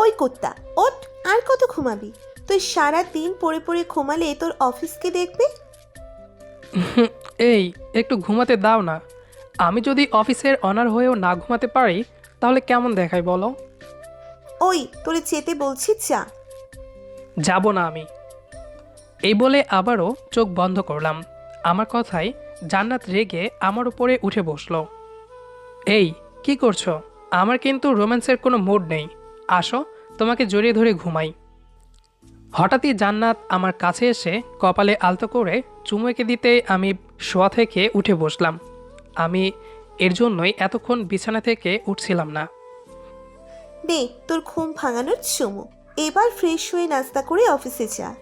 ওই কোত্তা ওঠ আর কত ঘুমাবি? তুই সারা দিন পড়ে পড়ে ঘুমালে তোর অফিসকে দেখবে? এই একটু ঘুমাতে দাও না। আমি যদি অফিসের অনার হয়েও না ঘুমাতে পারি তাহলে কেমন দেখায় বলো? ওই তোরে যেতে বলছি যা। যাব না আমি। এই বলে আবারও চোখ বন্ধ করলাম। আমার কথায় জান্নাত রেগে আমার উপরে উঠে বসল। এই কি করছ? আমার কিন্তু রোম্যান্সের কোনো মুড নেই। আসো তোমাকে জড়িয়ে ধরে ঘুমাই। হঠাৎই জান্নাত আমার কাছে এসে কপালে আলতো করে চুমু এঁকে দিতে আমি শোয়া থেকে উঠে বসলাম। আমি এর জন্যই এতক্ষণ বিছানা থেকে উঠছিলাম না। নে তোর ঘুম ভাঙানোর চুমু। এবার ফ্রেশ হয়ে নাস্তা করে অফিসে যা।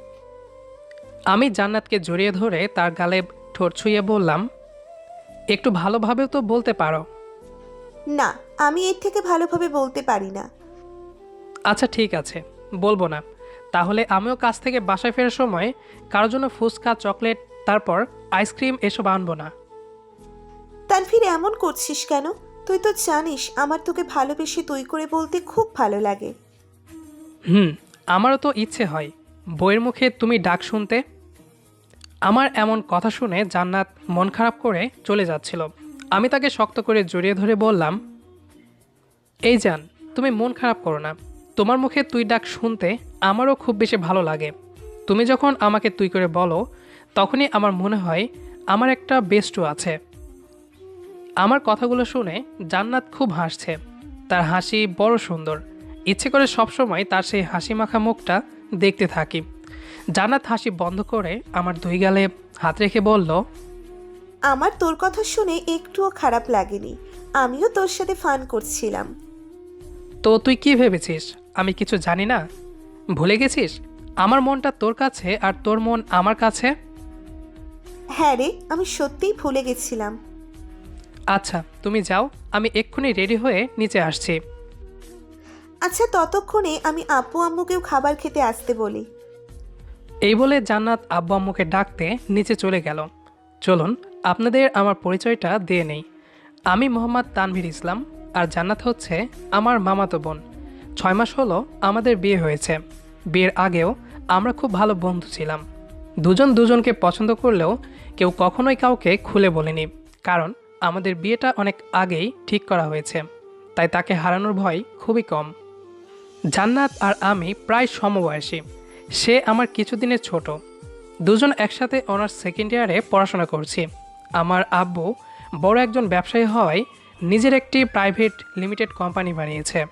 আমি জান্নাতকে জড়িয়ে ধরে তার গালে ঠোঁট ছুঁয়ে বললাম একটু ভালোভাবেও তো বলতে পারো। না আমি এর থেকে ভালোভাবে বলতে পারি না। আচ্ছা ঠিক আছে। বলব না। তাহলে আমিও কাজ থেকে বাসায় ফেরার সময় কারোর জন্য ফুচকা চকলেট তারপর আইসক্রিম এসব আনব না। তানভীর এমন করছিস কেন? তুই তো জানিস আমার তোকে ভালোবেসে তুই করে বলতে খুব ভালো লাগে। হুম আমারও তো ইচ্ছে হয়। বইয়ের মুখে তুমি ডাক শুনতে। আমার এমন কথা শুনে জান্নাত মন খারাপ করে চলে যাচ্ছিল। আমি তাকে শক্ত করে জড়িয়ে ধরে বললাম এই যান তুমি মন খারাপ করো না। তোমার মুখে তুই ডাক শুনতে আমারও খুব বেশি ভালো লাগে। তুমি যখন আমাকে তুই করে বলো, তখনই আমার মনে হয় আমার একটা বেস্টও আছে। আমার কথাগুলো শুনে জান্নাত খুব হাসছে। তার হাসি বড় সুন্দর। ইচ্ছে করে সবসময় তার সেই হাসি মাখা মুখটা দেখতে থাকি। জান্নাত হাসি বন্ধ করে আমার দুই গালে হাত রেখে বলল, আমার তোর কথা শুনে একটুও খারাপ লাগেনি। আমিও তোর সাথে ফান করছিলাম। তো তুই কি ভেবেছিস? আমি কিছু জানি না। ভুলে গেছিস? আমার মনটা তোর কাছে আর তোর মন আমার কাছে? হ্যাঁ রে আমি সত্যিই ভুলে গেছিলাম। আচ্ছা তুমি যাও আমি এক্ষুনি রেডি হয়ে নিচে আসছি। আচ্ছা ততক্ষণে আমি আপু আম্মুকেও খাবার খেতে আসতে বলি। এই বলে জান্নাত আব্বু আম্মুকে ডাকতে নিচে চলে গেল। চলুন আপনাদের আমার পরিচয়টা দিয়ে নেই। আমি মোহাম্মদ তানভীর ইসলাম আর জান্নাত হচ্ছে আমার মামাতো বোন। ছয় মাস হলো আমাদের বিয়ে হয়েছে। বিয়ের আগেও আমরা খুব ভালো বন্ধু ছিলাম। দুজন দুজনকে পছন্দ করলেও কেউ কখনোই কাউকে খুলে বলেনি, কারণ আমাদের বিয়েটা অনেক আগেই ঠিক করা হয়েছে। তাই তাকে হারানোর ভয় খুবই কম। জান্নাত আর আমি প্রায় সমবয়সী। সে আমার কিছুদিনের ছোট। দুজন একসাথে অনার্স সেকেন্ড ইয়ারে পড়াশোনা করছি। আমার আব্বু বড় একজন ব্যবসায়ী হওয়ায় নিজের একটি প্রাইভেট লিমিটেড কোম্পানি বানিয়েছে।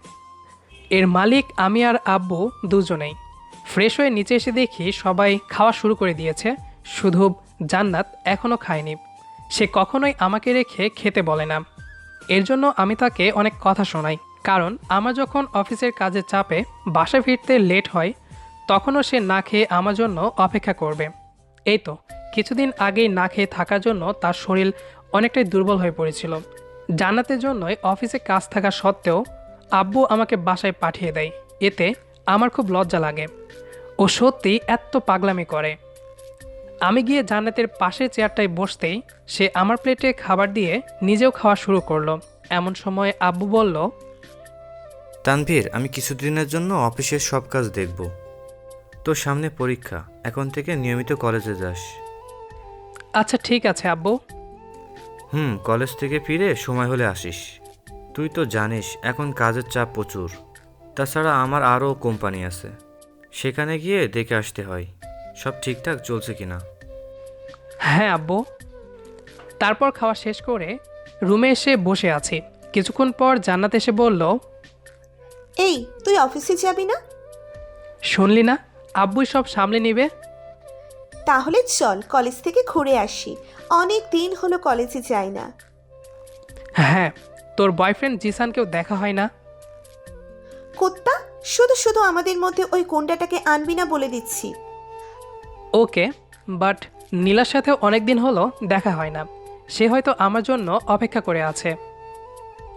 এর মালিক আমি আর আব্বু দুজনেই। ফ্রেশ হয়ে নিচে এসে দেখি সবাই খাওয়া শুরু করে দিয়েছে। শুধু জান্নাত এখনও খায়নি। সে কখনোই আমাকে রেখে খেতে বলে না। এর জন্য আমি তাকে অনেক কথা শোনাই। কারণ আমার যখন অফিসের কাজের চাপে বাসা ফিরতে লেট হয়, তখনও সে না খেয়ে আমার জন্য অপেক্ষা করবে। এই তো, কিছুদিন আগেই না খেয়ে থাকার জন্য তার শরীর অনেকটাই দুর্বল হয়ে পড়েছিল। জান্নাতের জন্যই অফিসে কাজ থাকা সত্ত্বেও আব্বু আমাকে বাসায় পাঠিয়ে দেয়। এতে আমার খুব লজ্জা লাগে। ও সত্যি এত পাগলামি করে। আমি গিয়ে জান্নাতের পাশের চেয়ারটায় বসতেই সে আমার প্লেটে খাবার দিয়ে নিজেও খাওয়া শুরু করল। এমন সময় আব্বু বলল তানভীর আমি কিছুদিনের জন্য অফিসের সব কাজ দেখব। তোর সামনে পরীক্ষা। এখন থেকে নিয়মিত কলেজে যাস। আচ্ছা ঠিক আছে আব্বু। হুম কলেজ থেকে ফিরে সময় হলে আসিস। তুই তো জানিস এখন কাজের চাপ প্রচুর। তাছাড়া আমার আরও কোম্পানি আছে। সেখানে গিয়ে দেখে আসতে হয় সব ঠিকঠাক চলছে কিনা। হ্যাঁ আব্বু। তারপর খাওয়া শেষ করে রুমে এসে বসে আছি। কিছুক্ষণ পর জান্নাত এসে বলল এই তুই অফিসে যাবি না? শুনলি না আব্বুই সব সামলে নিবে? তাহলে চল কলেজ থেকে ঘুরে আসি। অনেক দিন হলো কলেজে যাই না। হ্যাঁ তোর বয়ফ্রেন্ড জিসানকেও দেখা হয় না? কুত্তা শুধু শুধু আমাদের মধ্যে ওই কোন্ডাটাকে আনবি না বলে দিচ্ছি। ওকে বাট নীলার সাথে অনেক দিন হলো দেখা হয় না। সে হয়তো আমার জন্য অপেক্ষা করে আছে।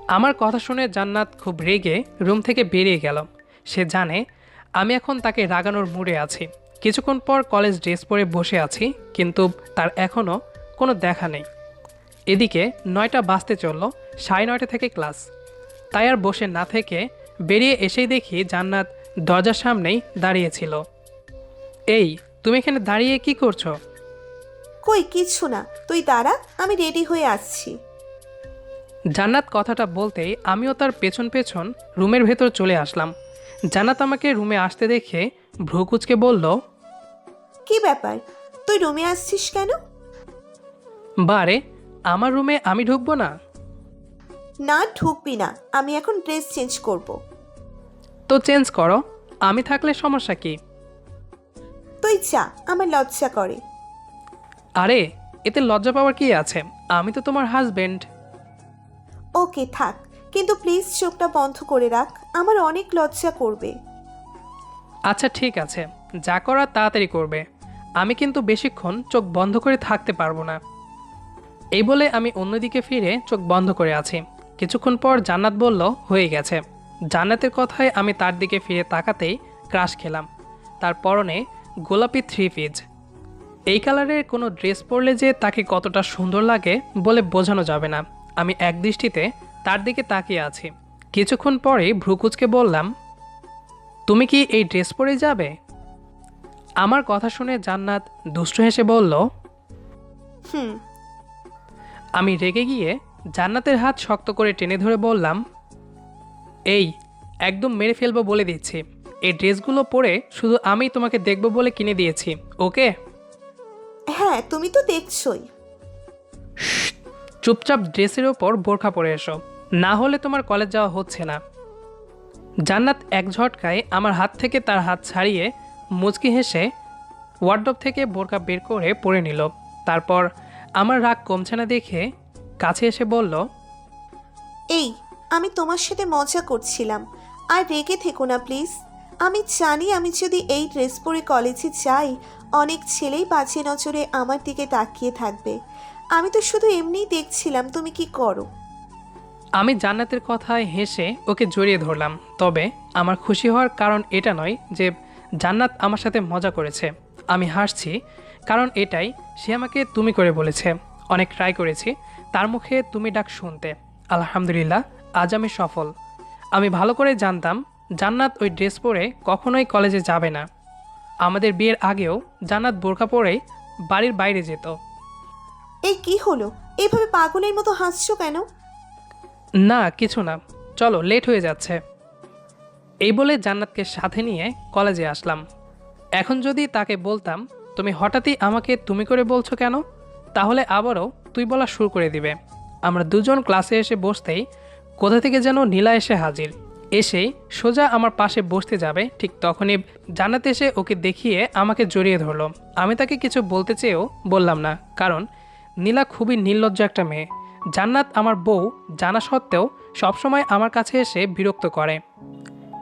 আমার কথা শুনে জান্নাত খুব রেগে রুম থেকে বেরিয়ে গেল। সে জানে আমি এখন তাকে রাগানোর মুডে আছি। কিছুক্ষণ পর কলেজ ড্রেস পরে বসে আছি কিন্তু তার এখনও কোনো দেখা নেই। এদিকে নয়টা বাজতে চলল সাড়ে নয়টা থেকে ক্লাস। তাই আর বসে না থেকে বেরিয়ে এসেই দেখি জান্নাত দরজার সামনেই দাঁড়িয়েছিল এই তুমি এখানে দাঁড়িয়ে কি করছ? কই কিচ্ছু না তুই দাঁড়া আমি রেডি হয়ে আসছি। জান্নাত কথাটা বলতেই আমিও তার পেছন পেছন রুমের ভেতর চলে আসলাম। জান্নাত আমাকে রুমে আসতে দেখে ভ্রুকুচকে বলল কি ব্যাপার? তুই রুমে আসছিস কেন? বারে আমার রুমে আমি ঢুকবো না? না ঢুকবি না। আমি এখন ড্রেস চেঞ্জ করব। তো চেঞ্জ করো আমি থাকলে সমস্যা কি? তুই যা আমার লজ্জা করে। আরে এতে লজ্জা পাওয়ার কি আছে? আমি তো তোমার হাজবেন্ড ওকে থাক। কিন্তু প্লিজ চোখটা বন্ধ করে রাখ। আমার অনেক লজ্জা করবে। আচ্ছা ঠিক আছে। যা করার তাড়াতাড়ি করবে। আমি কিন্তু বেশিক্ষণ চোখ বন্ধ করে থাকতে পারব না। এই বলে আমি অন্যদিকে ফিরে চোখ বন্ধ করে আছি। কিছুক্ষণ পর জান্নাত বলল, হয়ে গেছে। জান্নাতের কথায় আমি তার দিকে ফিরে তাকাতেই ক্রাশ খেলাম। তার পরনে গোলাপি থ্রি পিজ এই কালারের কোনো ড্রেস পরলে যে তাকে কতটা সুন্দর লাগে বলে বোঝানো যাবে না। আমি এক দৃষ্টিতে তার দিকে তাকিয়ে আছি। কিছুক্ষণ পরে ভ্রুকুচকে বললাম তুমি কি এই ড্রেস পরে যাবে? আমার কথা শুনে জান্নাত দুষ্টু হেসে বলল হুম। আমি রেগে গিয়ে জান্নাতের হাত শক্ত করে টেনে ধরে বললাম এই একদম মেরে ফেলব বলে দিচ্ছি। এই ড্রেসগুলো পরে শুধু আমি তোমাকে দেখব বলে কিনে দিয়েছি ওকে? হ্যাঁ তুমি তো দেখছই। চুপচাপ ড্রেসের ওপর বোরখা পরে এসো। না হলে তোমার কলেজ যাওয়া হচ্ছে না। জান্নাত এক ঝটকায় আমার হাত থেকে তার হাত ছাড়িয়ে মুচকি হেসে ওয়ার্ডব থেকে বোরকা বের করে পরে নিল। তারপর আমার রাগ কমছে না দেখে কাছে এসে বলল, এই, আমি তোমার সাথে মজা করছিলাম। আর রেগে থেকো না, প্লিজ। আমি জানি আমি যদি এই ড্রেস পরে কলেজে যাই, অনেক ছেলেই বাজে নজরে আমার দিকে তাকিয়ে থাকবে। আমি তো শুধু এমনিই দেখছিলাম, তুমি কি করো? আমি জান্নাতের কথায় হেসে ওকে জড়িয়ে ধরলাম। তবে আমার খুশি হওয়ার কারণ এটা নয় যে জান্নাত আমার সাথে মজা করেছে। আমি হাসছি, কারণ এটাই সে আমাকে তুমি করে বলেছে। অনেক ট্রাই করেছি, তার মুখে তুমি ডাক শুনতে। আলহামদুলিল্লাহ, আজ আমি সফল। আমি ভালো করে জানতাম, জান্নাত ওই ড্রেস পরে কখনোই কলেজে যাবে না। আমাদের বিয়ের আগেও জান্নাত বোরখা পরেই বাড়ির বাইরে যেত। এই কি হলো? এভাবে পাগলের মতো হাসছো কেন? না, কিছু না। চলো লেট হয়ে যাচ্ছে। এই বলে জান্নাতকে সাথে নিয়ে কলেজে আসলাম। এখন যদি তাকে বলতাম, তুমি হঠাৎই আমাকে তুমি করে বলছো কেন? তাহলে আবারও তুই বলা শুরু করে দিবে। আমরা দুজন ক্লাসে এসে বসতেই কোথা থেকে যেন নীলা এসে হাজির। এসেই সোজা আমার পাশে বসতে যাবে, ঠিক তখনই জান্নাত এসে ওকে দেখিয়ে আমাকে জড়িয়ে ধরলো। আমি তাকে কিছু বলতে চেয়েও বললাম না, কারণ নীলা খুবই নির্লজ্জ একটা মেয়ে। জান্নাত আমার বউ জানা সত্ত্বেও সবসময় আমার কাছে এসে বিরক্ত করে।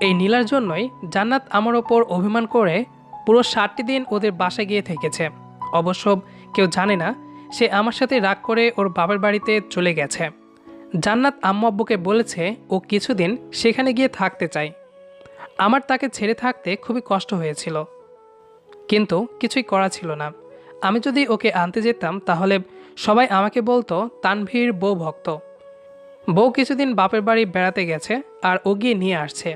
এই নীলার জন্যই জান্নাত আমার ওপর অভিমান করে পুরো ষাটটি দিন ওদের বাসায় গিয়ে থেকেছে। অবশ্য কেউ জানে না, সে আমার সাথে রাগ করে ওর বাবার বাড়িতে চলে গেছে। জান্নাত আম্মু আব্বুকে বলেছে ও কিছুদিন সেখানে গিয়ে থাকতে চায়। আমার তাকে ছেড়ে থাকতে খুবই কষ্ট হয়েছিল। কিন্তু কিছুই করা ছিল না। আমি যদি ওকে আনতে যেতাম তাহলে সবাই আমাকে বলতো, তানভীর বউ ভক্ত। বউ কিছুদিন বাপের বাড়ি বেড়াতে গেছে আর ও গিয়ে নিয়ে আসছে।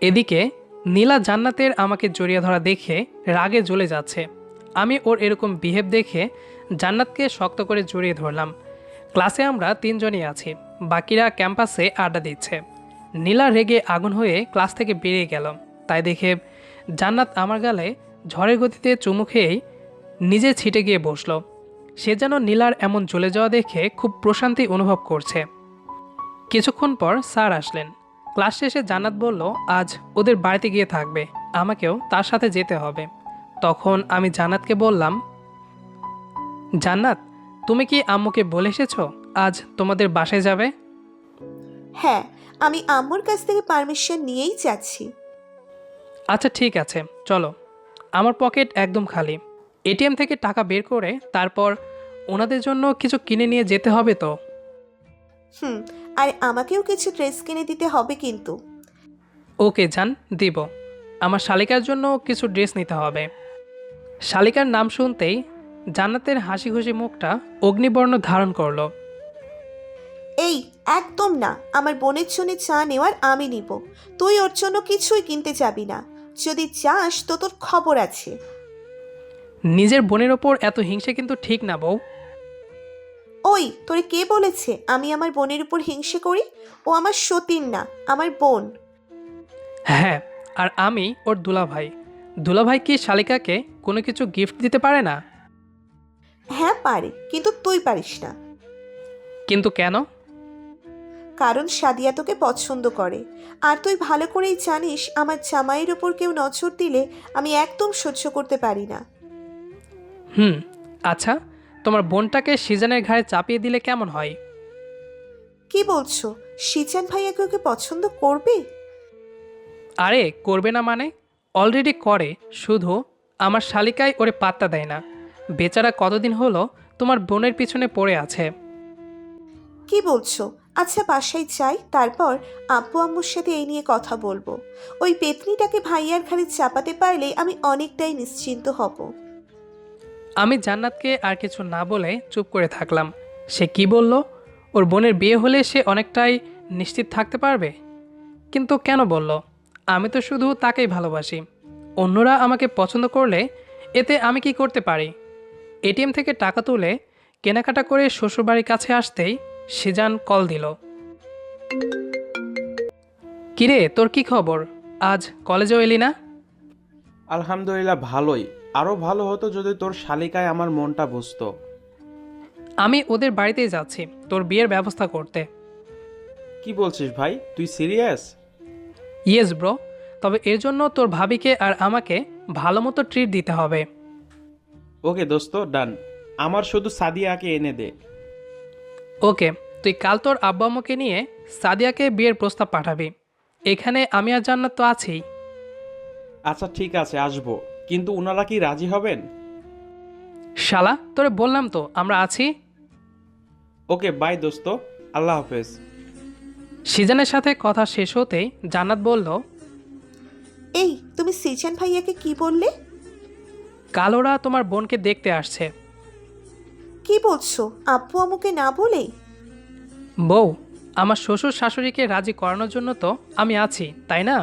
এদিকে নীলা জান্নাতের আমাকে জড়িয়ে ধরা দেখে রাগে জ্বলে যাচ্ছে। আমি ওর এরকম বিহেভ দেখে জান্নাতকে শক্ত করে জড়িয়ে ধরলাম। ক্লাসে আমরা তিনজনই আছি, বাকিরা ক্যাম্পাসে আড্ডা দিচ্ছে। নীলা রেগে আগুন হয়ে ক্লাস থেকে বেরিয়ে গেল। তাই দেখে জান্নাত আমার গালে ঝড়ের গতিতে চুমু খেয়েই নিজে ছিটে গিয়ে বসল। সে যেন নীলার এমন চলে যাওয়া দেখে খুব প্রশান্তি অনুভব করছে। কিছুক্ষণ পর স্যার আসলেন। ক্লাস শেষে জান্নাত বলল আজ ওদের বাড়িতে গিয়ে থাকবে। আমাকেও তার সাথে যেতে হবে। তখন আমি জান্নাতকে বললাম জান্নাত তুমি কি আম্মুকে বলে এসেছ? আজ তোমাদের বাসায় যাবে? হ্যাঁ আমি আম্মুর কাছ থেকে পারমিশন নিয়েই যাচ্ছি। আচ্ছা ঠিক আছে চলো। আমার পকেট একদম খালি। এটিএম থেকে টাকা বের করে তারপর ওনাদের জন্য কিছু কিনে নিয়ে যেতে হবে তো। হুম আর আমাকেও কিছু ড্রেস কিনে দিতে হবে কিন্তু। ওকে যান দিব। আমার শালিকার জন্য কিছু ড্রেস নিতে হবে। শালিকার নাম শুনতেই জান্নাতের হাসি খুশি মুখটা অগ্নিবর্ণ ধারণ করল। এই একদম না। আমার বোনের জন্য চা নেওয়ার আমি নিব। তুই ওর জন্য কিছুই কিনতে যাবি না। যদি চাস তো তোর খবর আছে। নিজের বোনের ওপর এত হিংসে কিন্তু ঠিক না বউ। ওই তোরে কে বলেছে? আমি আমার বোনের উপর হিংসে করি? ও আমার সতীন না আমার বোন। হ্যাঁ আর আমি ওর দুলাভাই। দুলাভাই কি শালিকাকে কোনো কিছু গিফট দিতে পারে না? হ্যাঁ পারে কিন্তু তুই পারিস না। কিন্তু কেন? কারণ সাদিয়া তোকে পছন্দ করে। আর তুই ভালো করেই জানিস আমার জামাইয়ের ওপর কেউ নজর দিলে আমি একদম সহ্য করতে পারি না। হুম আচ্ছা তোমার বোনটাকে সিজানের ঘাড়ে চাপিয়ে দিলে কেমন হয়? কি বলছো? সিচান ভাইয়াকে ওকে পছন্দ করবে? আরে করবে না মানে? অলরেডি করে শুধু আমার শালিকায় ওরে পাত্তা দেয় না। বেচারা কতদিন হলো তোমার বোনের পিছনে পড়ে আছে। কি বলছো? আচ্ছা বাসায় যাই তারপর আব্বু আম্মুর সাথে এই নিয়ে কথা বলব। ওই পেতনিটাকে ভাইয়ার ঘাড়ে চাপাতে পারলে আমি অনেকটাই নিশ্চিন্ত হব। আমি জান্নাতকে আর কিছু না বলে চুপ করে থাকলাম। সে কি বলল? ওর বোনের বিয়ে হলে সে অনেকটাই নিশ্চিত থাকতে পারবে? কিন্তু কেন বলল? আমি তো শুধু তাকেই ভালোবাসি। অন্যরা আমাকে পছন্দ করলে এতে আমি কি করতে পারি? এটিএম থেকে টাকা তুলে কেনাকাটা করে শ্বশুরবাড়ির কাছে আসতেই সিজান কল দিল। কিরে, তোর কি খবর? আজ কলেজেও এলি না? আলহামদুলিল্লাহ, ভালোই। আরও ভালো হতো যদি তোর শালিকায় আমার মনটা বুঝতো। আমি ওদের বাড়িতেই যাচ্ছি তোর বিয়ের ব্যবস্থা করতে। কি বলছিস ভাই? তুই সিরিয়াস? ইয়েস ব্রো তবে এর জন্য তোর ভাবিকে আর আমাকে ভালো মতো ট্রিট দিতে হবে। ওকে দোস্ত ডান। আমার শুধু সাদিয়াকে এনে দে। ওকে তুই কাল তোর আব্বা আম্মুকে নিয়ে সাদিয়াকে বিয়ের প্রস্তাব পাঠাবি। এখানে আমি আর জান্নাত তো আছেই। আচ্ছা ঠিক আছে আসব। কিন্তু ওনারা কি রাজি হবেন? শালা তোরে বললাম তো আমরা আছি। ওকে বাই দোস্ত আল্লাহ হাফেজ। সিজানের সাথে কথা শেষ হতেই জান্নাত বলল এই তুমি সিচান ভাইয়াকে কি বললে? কালোরা তোমার বোনকে দেখতে আসছে। কি বলছো? আব্বু আমুকে না বলেই? বউ আমার শ্বশুর শাশুড়িকে রাজি করানোর জন্য তো আমি আছি তাই না?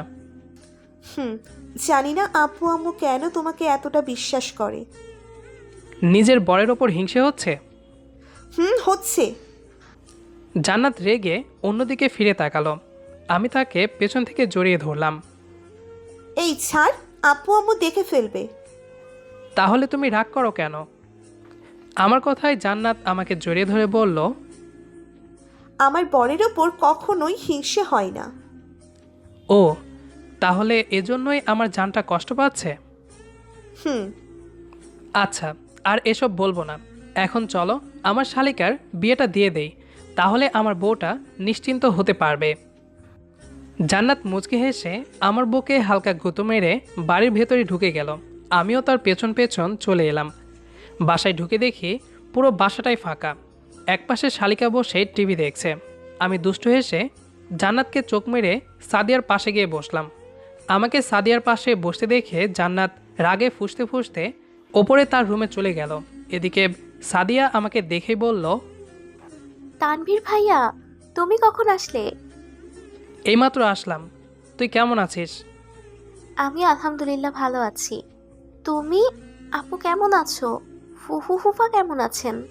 হুম জানি না আপু আম্মু কেন তোমাকে এতটা বিশ্বাস করে। নিজের বরের ওপর হিংসে হচ্ছে? হুম হচ্ছে। জান্নাত রেগে অন্যদিকে ফিরে তাকালো। আমি তাকে পেছন থেকে জড়িয়ে ধরলাম। এই ছাড় আপু আম্মু দেখে ফেলবে। তাহলে তুমি রাগ করো কেন? আমার কথায় জান্নাত আমাকে জড়িয়ে ধরে বলল আমার বরের ওপর কখনোই হিংসে হয় না। ও তাহলে এজন্যই আমার জানটা কষ্ট পাচ্ছে? হুম। আচ্ছা আর এসব বলব না। এখন চলো আমার শালিকার বিয়েটা দিয়ে দেই। তাহলে আমার বউটা নিশ্চিন্ত হতে পারবে। জান্নাত মুচকি হেসে আমার বুকে হালকা গুঁতো মেরে বাড়ির ভেতরে ঢুকে গেল। আমিও তার পেছন পেছন চলে এলাম। বাসায় ঢুকে দেখি পুরো বাসাটাই ফাঁকা। একপাশে শালিকা বসে টিভি দেখছে। আমি দুষ্টু হেসে জান্নাতকে চোখ মেরে সাদিয়ার পাশে গিয়ে বসলাম। আমাকে সাদিয়ার পাশে বসতে দেখে জান্নাত রাগে ফুসতে ফুসতে ওপরে তার রুমে চলে গেল। এদিকে সাদিয়া আমাকে দেখে বলল তানভীর ভাইয়া তুমি কখন আসলে? এইমাত্র আসলাম। তুই কেমন আছিস? আমি আলহামদুলিল্লাহ ভালো আছি। তুমি? আপু কেমন আছো? ফুফু ফুফা কেমন আছেন?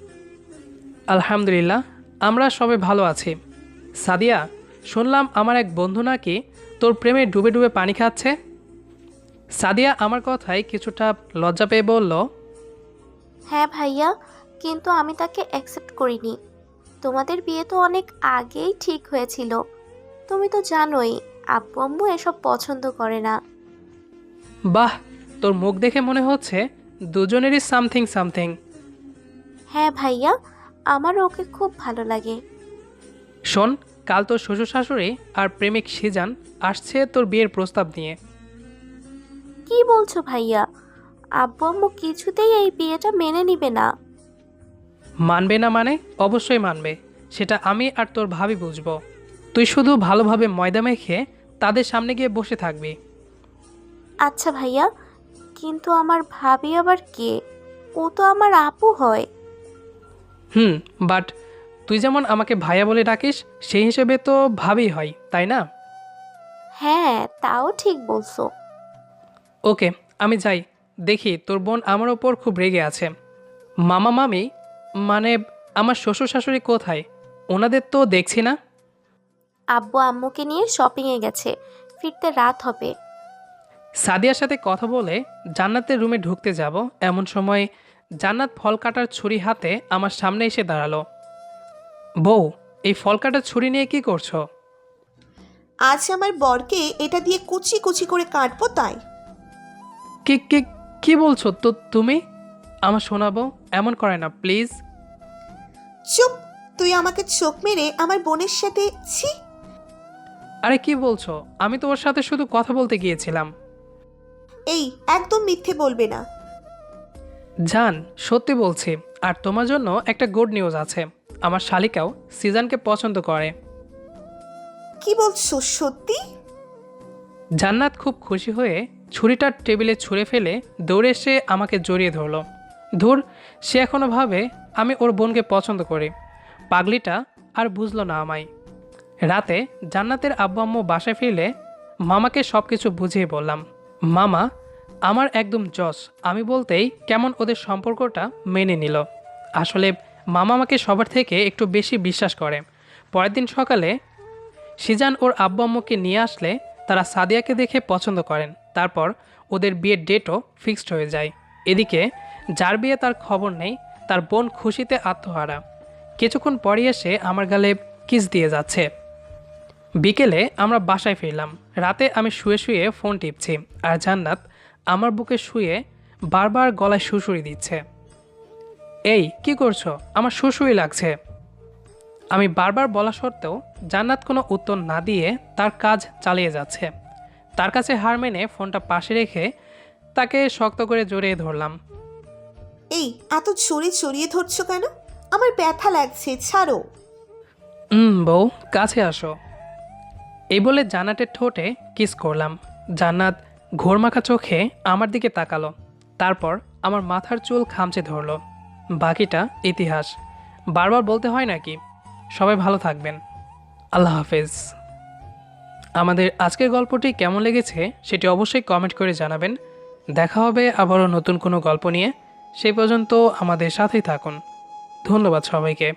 আলহামদুলিল্লাহ আমরা সবাই ভালো আছি। সাদিয়া শুনলাম আমার এক বন্ধু নাকি তোর প্রেমে ডুবে ডুবে পানি খাচ্ছে? সাদিয়া আমার কথায় কিছুটা লজ্জা পেয়ে বলল হ্যাঁ ভাইয়া কিন্তু আমি তাকে অ্যাকসেপ্ট করিনি। তোমাদের বিয়ে তো অনেক আগেই ঠিক হয়েছিল। তুমি তো জানোই আব্বু আম্মু এসব পছন্দ করে না। বাহ তোর মুখ দেখে মনে হচ্ছে দুজনেরই সামথিং সামথিং হ্যাঁ ভাইয়া আমার ওকে খুব ভালো লাগে। শোন কাল তোর শ্বশুর শাশুড়ি আর প্রেমিক সিজান আসছে তোর বিয়ের প্রস্তাব নিয়ে। কি বলছো ভাইয়া? আব্বু আম্মু কিছুতেই এই বিয়েটা মেনে নিবে না। মানবে না মানে? অবশ্যই মানবে। সেটা আমি আর তোর ভাবি বুঝব। তুই শুধু ভালোভাবে ময়দা মেখে তাদের সামনে গিয়ে বসে থাকবি। আচ্ছা ভাইয়া কিন্তু আমার ভাবি আবার কে? ও তো আমার আপু হয়। হুম বাট তুই যেমন আমাকে ভাইয়া বলে ডাকিস সেই হিসেবে তো ভাবি হয় তাই না? হ্যাঁ তাও ঠিক বলছো। ওকে আমি যাই। দেখি তোর বোন আমার ওপর খুব রেগে আছে। মামা মামি মানে আমার শ্বশুর শাশুড়ি কোথায়? ওনাদের তো দেখছি না। আব্বু আম্মুকে নিয়ে শপিংয়ে গেছে। ফিরতে রাত হবে। সাদিয়ার সাথে কথা বলে জান্নাতের রুমে ঢুকতে যাব। এমন সময় জান্নাত ফল কাটার ছুরি হাতে আমার সামনে এসে দাঁড়াল। বউ এই ফল কাটার ছুরি নিয়ে কি করছ? আজ আমার বরকে এটা দিয়ে কুচি কুচি করে কাটবো তাই। কি কি কি বলছো? তো তুমি? আমার শোনাবো এমন করে না প্লিজ। চুপ তুই আমাকে চোখ মেরে আমার বোনের সাথে ছি। আরে কি বলছো? আমি তোমার সাথে শুধু কথা বলতে গিয়েছিলাম। এই একদম মিথ্যে বলবে না। জান সত্যি বলছি আর তোমার জন্য একটা গুড নিউজ আছে। আমার শালিকাও সিজনকে পছন্দ করে। কি বলছো সত্যি? জান্নাত খুব খুশি হয়ে ছুরিটার টেবিলে ছুঁড়ে ফেলে দৌড়ে এসে আমাকে জড়িয়ে ধরলো। ধুর সে এখনও ভাবে আমি ওর বোনকে পছন্দ করি। পাগলিটা আর বুঝলো না আমায়। রাতে জান্নাতের আব্বু আম্মু বাসায় ফিরলে মামাকে সব কিছু বুঝিয়ে বললাম মামা আমার একদম জস। আমি বলতেই কেমন ওদের সম্পর্কটা মেনে নিল। আসলে মামা আমাকে সবার থেকে একটু বেশি বিশ্বাস করে। পরের দিন সকালে সিজান ওর আব্বু আম্মুকে নিয়ে আসলে তারা সাদিয়াকে দেখে পছন্দ করেন। তারপর ওদের বিয়ের ডেটও ফিক্সড হয়ে যায়। এদিকে যার বিয়ে তার খবর নেই, তার বোন খুশিতে আত্মহারা। কিছুক্ষণ পরে এসে আমার গালে কিস দিয়ে যাচ্ছে। বিকেলে আমরা বাসায় ফিরলাম। রাতে আমি শুয়ে শুয়ে ফোন টিপছি আর জান্নাত আমার বুকে শুয়ে বারবার গলায় শুশুরি দিচ্ছে। এই কি করছ? আমার শুশুরি লাগছে। আমি বারবার বলা সত্ত্বেও জান্নাত কোনো উত্তর না দিয়ে তার কাজ চালিয়ে যাচ্ছে। তার কাছে হার মেনে ফোনটা পাশে রেখে তাকে শক্ত করে জড়িয়ে ধরলাম। এই এত জোরে জড়িয়ে ধরছো কেন? আমার ব্যথা লাগছে ছাড়ো। হুম বউ কাছে আসো। এই বলে জান্নাতের ঠোঁটে কিস করলাম। জান্নাত ঘোরমাখা চোখে আমার দিকে তাকালো। তারপর আমার মাথার চুল খামচে ধরলো। বাকিটা ইতিহাস। বারবার বলতে হয় নাকি? সবাই ভালো থাকবেন। আল্লাহ হাফেজ। আমাদের আজকের গল্পটি কেমন লেগেছে সেটি অবশ্যই কমেন্ট করে জানাবেন। দেখা হবে আবারও নতুন কোনো গল্প নিয়ে। সেই পর্যন্ত আমাদের সাথেই থাকুন। ধন্যবাদ সবাইকে।